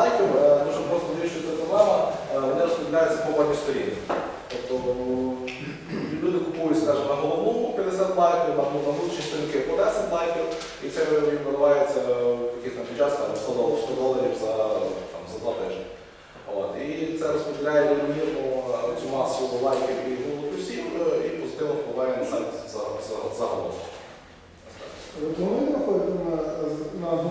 лайків е, дуже просто вирішується проблема, е, вони розподіляються по одній сторінці. Тобто е, люди купують, скажімо, на головну 50 лайків, на, на внутрішні сторінки по 10 лайків, і це їм видавається в якийсь там час, 100 доларів, за, там, за два тижні. От. І це розподіляє рівномірно цю масу лайків і Google плюсів е, і позитивно впливає на сайт за- за- загалом. Ви плануєте на, на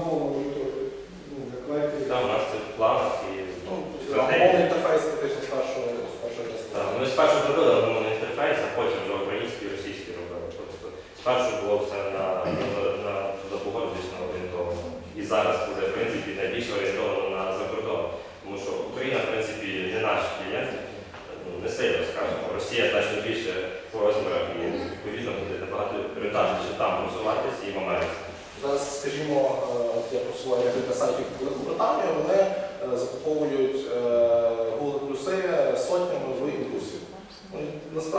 Спершу зробили інтерфейс, а потім вже український і російський робили. Тобто спершу було все на, на, на запогоджено орієнтовано. І зараз буде, в принципі, найбільше орієнтовано на закордон. Тому що Україна, в принципі, не наш клієнт, ну, не сильно скажемо. Росія значно більше по розмірах і відповідно буде набагато рентабельніше там просуватися і в Америці. Зараз, скажімо, е, я просуваю декілька сайтів в Великобританії, вони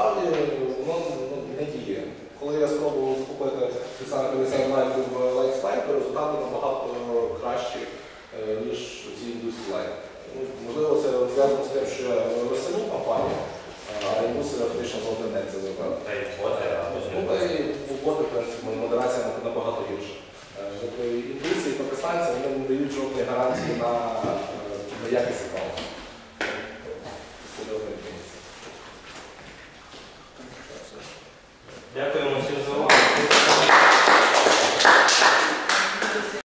Насправді воно не діє. Коли я спробував закупити спеціально 50 лайків в то результати набагато кращі, е, ніж ці індусі лайки. Ну, Можливо, це зв'язано з тим, що я розсилю компанію, а індуси фактично за один день. Та й боти, а потім та і в принципі, модерація набагато гірша. Е, Тобто і пакистанці вони не дають жодної гарантії на, е, якість Дякуємо.